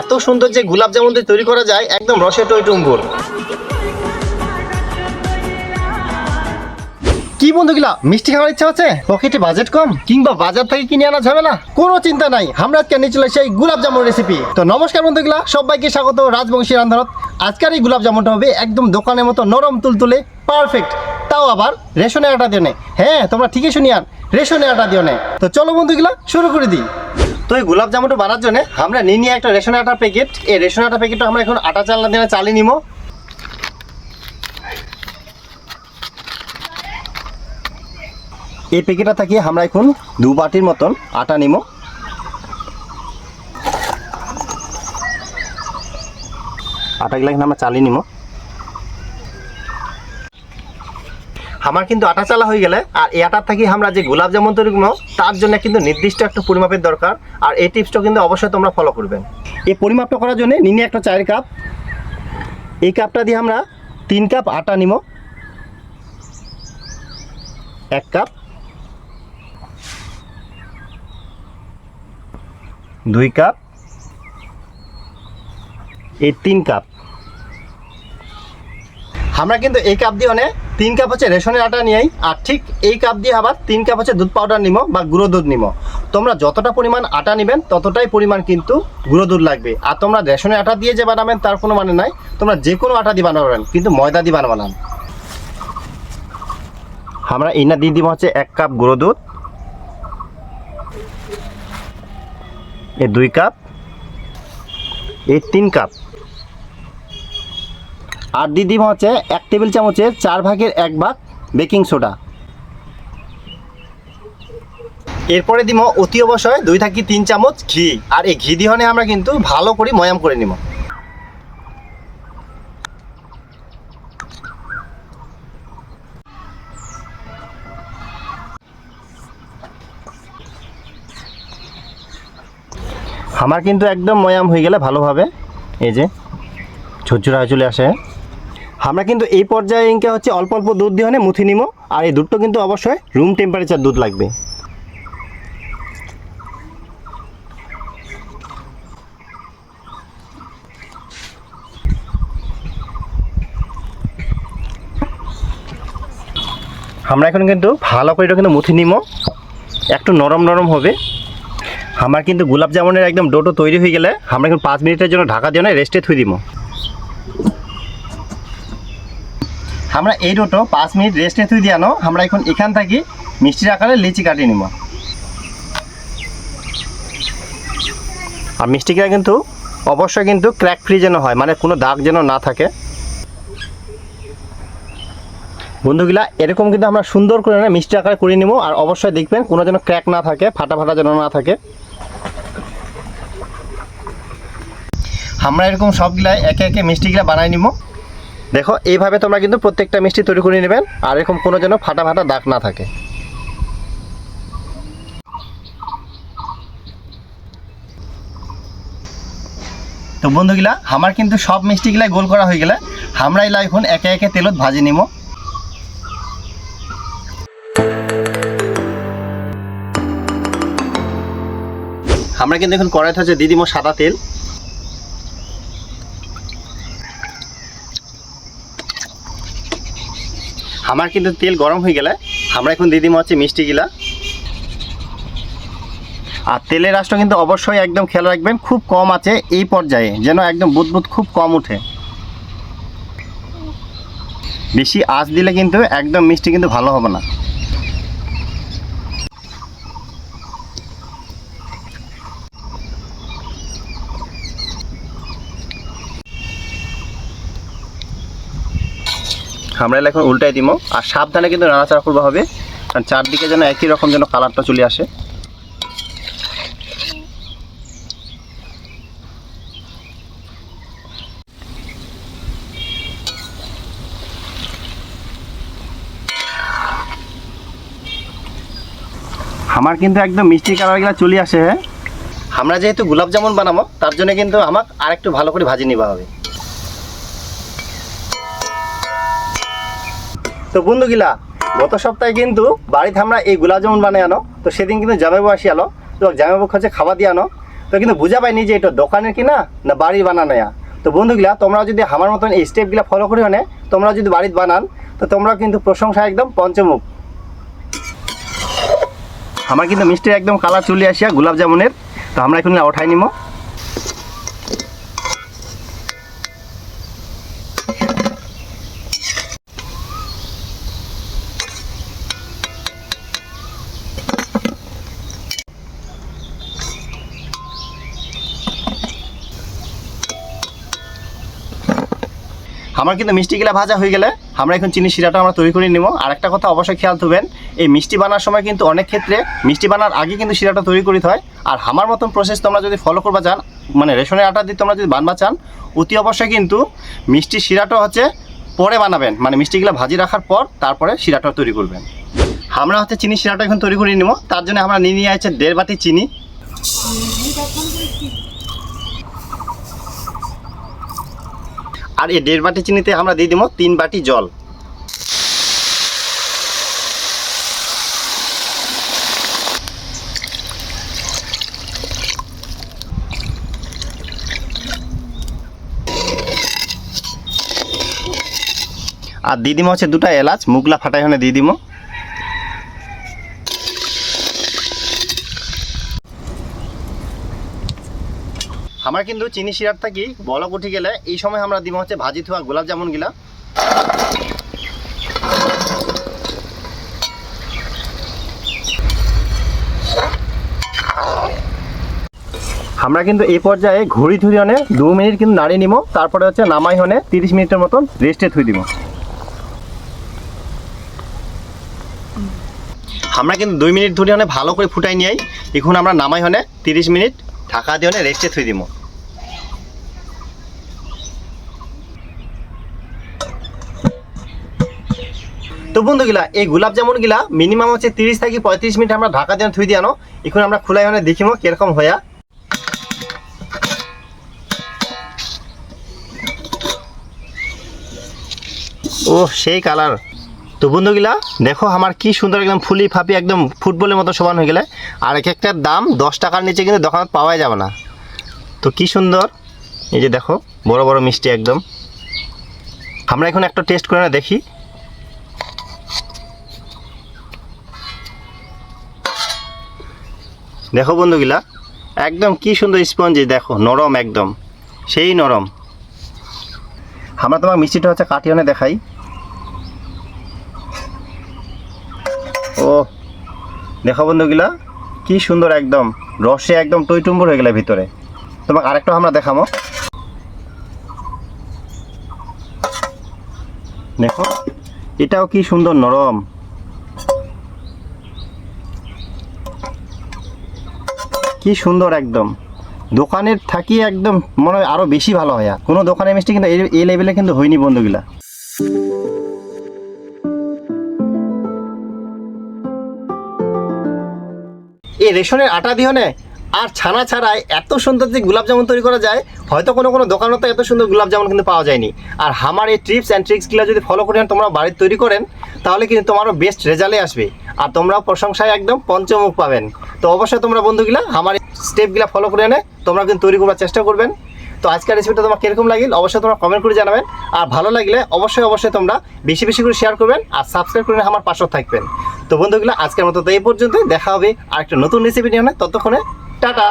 এত সুন্দর যে গোলাপ জামুন দিয়ে তৈরি করা যায়, একদম রসে টই টুম্বুর। কি বন্ধুগুলা, মিষ্টি খাওয়ার ইচ্ছা হচ্ছে পকেটে বাজেট কম, কিংবা বাজার থেকে কিনে আনা যাবে না কোনো চিন্তা নাই, আমরা আজকে নিয়ে চলে সেই গোলাপ জামুন রেসিপি তো নমস্কার বন্ধুগুলা, সবাইকে স্বাগত রাজবংশী রান্ধারত আজকের এই গোলাপ জামুনটা হবে একদম দোকানের মতো নরম তুলতুলে পারফেক্ট তাও আবার রেশনের আটা নে। হ্যাঁ তোমরা ঠিকই শুনিয়ান, রেশনের আটা দিও তো চলো বন্ধুগুলা, শুরু করে দিই। তো এই গোলাপ জামুনটা বানার জন্য আমরা নিয়ে নিয়ে একটা রেশন আটার প্যাকেট এই রেশন আটার প্যাকেটটা আমরা এখন আটা চালনা দিয়ে চালিয়ে নিবো এই প্যাকেটটা থাকি আমরা এখন দু বাটির মতন আটা নিব আটাগুলো এখন আমরা চালিয়ে নিব আমার কিন্তু আটা চালা হয়ে গেলে, আর এই আটার থেকে আমরা যে গোলাপ জামুন তৈরি করব, তার জন্য কিন্তু নির্দিষ্ট একটা পরিমাপের দরকার, আর এই টিপসটা কিন্তু অবশ্যই তোমরা ফলো করবেন এই পরিমাপটা করার জন্য নিনে একটা চায়ের কাপ, এই কাপটা দিয়ে আমরা তিন কাপ আটা নিব এক কাপ। দুই কাপ। এই তিন কাপ। আমরা কিন্তু এই কাপ দিয়ে অনেক তিন কাপ হচ্ছে রেশনের আটা নিয়েই, আর ঠিক এই কাপ দিয়ে আবার তিন কাপ হচ্ছে দুধ পাউডার নিব বা গুঁড়ো দুধ নিব তোমরা যতটা পরিমাণ আটা নেবেন, ততটাই পরিমাণ কিন্তু গুঁড়ো দুধ লাগবে। আর তোমরা রেশনের আটা দিয়ে যে বানাবেন, তার কোনো মানে নাই। তোমরা যে কোনো আটা দিয়ে বানাবেন কিন্তু ময়দা দিয়ে বানাবেন আমরা ইনা দিয়ে দিব হচ্ছে এক কাপ গুঁড়ো দুধ। এ দুই কাপ এই তিন কাপ আর দিয়ে দিব হচ্ছে এক টেবিল চামচের চার ভাগের এক ভাগ বেকিং সোডা। এরপরে দিব অতি অবশ্যই দুই থাকি তিন চামচ ঘি। আর এই ঘি দিহনে আমরা কিন্তু ভালো করে ময়াম করে নিব আমার কিন্তু একদম ময়াম হয়ে গেলে ভালোভাবে এই যে ঝুরঝুরা চলে আসে। আমরা কিন্তু এই পর্যায়ে ইনকে হচ্ছে অল্প অল্প দুধ দিয়ে মুথি নিব আর এই দুধটা কিন্তু অবশ্যই রুম টেম্পারেচার দুধ লাগবে। আমরা এখন কিন্তু ভালো করে এটা কিন্তু মুথি নিব একটু নরম নরম হবে। আমার কিন্তু গোলাপ জামুনের একদম ডোটো তৈরি হয়ে গেলে আমরা এখন পাঁচ মিনিটের জন্য ঢাকা দিয়ে রেস্টে থুই দিব আমরা এই রোটো পাঁচ মিনিট রেস্ট রেস্টে থুই দিয়ানো আমরা এখন এখান থেকে মিষ্টির আকারে লিচি কাটিয়ে নিব। আর মিষ্টিটা কিন্তু অবশ্যই কিন্তু ক্র্যাক ফ্রি যেন হয় মানে কোনো দাগ যেন না থাকে। বন্ধুগুলা এরকম কিন্তু আমরা সুন্দর করে না মিষ্টি আকারে করে নিব আর অবশ্যই দেখবেন কোনো যেন ক্র্যাক না থাকে ফাটা ফাটা যেন না থাকে। আমরা এরকম সবগুলাই একে একে মিষ্টিগুলা বানাই নিব। দেখো এইভাবে তোমরা কিন্তু প্রত্যেকটা মিষ্টি তৈরি করে নেবেন আর এরকম কোনো যেন ফাটা ফাটা দাগ না থাকে। তো বন্ধুগুলা আমার কিন্তু সব মিষ্টিগুলাই গোল করা হয়ে গেলে আমরা এলা এখন একে একে তেলত ভাজি নিব। আমরা কিন্তু এখন কড়াইতে হচ্ছে দিয়ে দিব সাদা তেল। আমার কিন্তু তেল গরম হয়ে গেলে আমরা এখন দিয়ে দিব হচ্ছে মিষ্টিগুলা আর তেলের রাষ্ট্র কিন্তু অবশ্যই একদম খেয়াল রাখবেন, খুব কম আছে এই পর্যায়ে, যেন একদম বুদবুদ খুব কম উঠে। বেশি আঁচ দিলে কিন্তু একদম মিষ্টি কিন্তু ভালো হবে না। আমরা এখন উল্টাই দিব আর সাবধানে কিন্তু নাড়াচাড়া করব হবে। কারণ চারদিকে যেন একই রকম যেন কালারটা চলে আসে। আমার কিন্তু একদম মিষ্টি কালারগুলো চলে আসে হ্যাঁ। আমরা যেহেতু গোলাপ জামুন বানাবো তার জন্য কিন্তু আমাকে আরেকটু ভালো করে ভাজি নিবা হবে। তো বন্ধুগুলা, গত সপ্তাহে কিন্তু বাড়িতে আমরা এই গোলাপ জামুন বানিয়ে আনো। তো সেদিন কিন্তু জামাইবাবু আসি আলো। তো জামাইবাবু হচ্ছে খাবার দিয়ে আনো। তো কিন্তু বুঝা পাইনি যে এটা দোকানের কিনা না বাড়ির বানানো ইয়া। তো বন্ধুগুলা তোমরা যদি আমার মতন এই স্টেপগুলা ফলো করি মানে তোমরা যদি বাড়িতে বানান, তো তোমরা কিন্তু প্রশংসা একদম পঞ্চমুখ। আমার কিন্তু মিষ্টির একদম কালার চলে আসিয়া গোলাপ জামুনের। তো আমরা এখন ওঠাই নিব আমার কিন্তু মিষ্টিগুলা ভাজা হয়ে গেলে আমরা এখন চিনি শিরাটা আমরা তৈরি করে নিব। আর একটা কথা অবশ্যই খেয়াল থাকবেন এই মিষ্টি বানার সময় কিন্তু অনেক ক্ষেত্রে মিষ্টি বানার আগে কিন্তু শিরাটা তৈরি করিতে হয়। আর আমার মতন প্রসেস তোমরা যদি ফলো করবা চান মানে রেশনের আটা দিয়ে তোমরা যদি বানবা চান, অতি অবশ্যই কিন্তু মিষ্টি শিরাটা হচ্ছে পরে বানাবেন। মানে মিষ্টিগুলা ভাজি রাখার পর তারপরে শিরাটা তৈরি করবেন। আমরা হচ্ছে চিনি শিরাটা এখন তৈরি করে নিব। তার জন্য আমরা নিয়ে নিয়ে আছে দেড় বাটি চিনি। আর এই দেড় বাটি চিনিতে আমরা দিয়ে দিব তিন বাটি জল। আর দিদিমা হচ্ছে দুটা এলাচ, মুগলা ফাটাই হনে দিয়ে আমার কিন্তু চিনি শিরার থাকি বলক উঠে গেলে এই সময় আমরা দিব হচ্ছে ভাজি থোয়া গোলাপ জামুন গিলা আমরা কিন্তু এই পর্যায়ে ঘড়ি ধরি হনে দু মিনিট কিন্তু নাড়িয়ে নিব তারপরে হচ্ছে নামাই হনে তিরিশ মিনিটের মতন রেস্টে থুই দিব আমরা কিন্তু দুই মিনিট ধরে হনে ভালো করে ফুটাই নিয়ে এখন আমরা নামাই হনে তিরিশ মিনিট। ঢাকা দিয়ে হনে রেস্টে থুই দিব তো বন্ধুগুলা, এই গোলাপ জামুন গিলা মিনিমাম হচ্ছে তিরিশ থেকে পঁয়ত্রিশ মিনিট আমরা ঢাকা দিয়ে থুই দিয়ানো। এখন আমরা খোলাই হনে দেখিম কীরকম হইয়া ও সেই কালার তো বন্ধুগুলা, দেখো আমার কি সুন্দর একদম ফুলি ফাপি একদম ফুটবলের মতো সমান হয়ে গেলে। আর এক একটার দাম দশ টাকার নিচে কিন্তু দোকানত পাওয়াই যাবে না। তো কি সুন্দর, এই যে দেখো, বড় বড় মিষ্টি একদম। আমরা এখন একটা টেস্ট করে না দেখি। দেখো বন্ধুগুলা, একদম কি সুন্দর স্পঞ্জি দেখো, নরম একদম, সেই নরম। আমরা তোমার মিষ্টিটা হচ্ছে কাটিয়ে দেখাই। ও, দেখো বন্ধুগুলা, কি সুন্দর একদম, রসে একদম টইটুম্বর হয়ে গেলে ভিতরে। তোমাকে আরেকটা আমরা দেখামো। দেখো, এটাও কি সুন্দর নরম। কি সুন্দর একদম। দোকানের থাকি একদম মনে হয় আরও বেশি ভালো হয় কোনো দোকানের মিষ্টি কিন্তু এই- এই লেভেলে কিন্তু হয়নি বন্ধুগুলা। এই রেশনের আটা দিহনে আর ছানা ছাড়াই এত সুন্দর যে গোলাপ জামুন তৈরি করা যায়, হয়তো কোনো কোনো দোকানে তো এত সুন্দর গোলাপ জামুন কিন্তু পাওয়া যায়নি। আর আমার এই ট্রিপস অ্যান্ড ট্রিক্সগুলো যদি ফলো করেন, তোমরা বাড়িতে তৈরি করেন, তাহলে কিন্তু তোমারও বেস্ট রেজাল্টে আসবে। আর তোমরাও প্রশংসায় একদম পঞ্চমুখ পাবেন। তো অবশ্যই তোমরা বন্ধুগুলা, আমার স্টেপগুলো ফলো করে এনে তোমরা কিন্তু তৈরি করার চেষ্টা করবেন। তো আজকের রেসিপিটা তোমার কীরকম লাগিল, অবশ্যই তোমরা কমেন্ট করে জানাবেন। আর ভালো লাগলে অবশ্যই অবশ্যই তোমরা বেশি বেশি করে শেয়ার করবেন আর সাবস্ক্রাইব করে আমার পাশেও থাকবেন। তো বন্ধুগুলো, আজকের মতো তো এই পর্যন্তই। দেখা হবে আর একটা নতুন রেসিপি নিয়ে। ততক্ষণে, টাটা!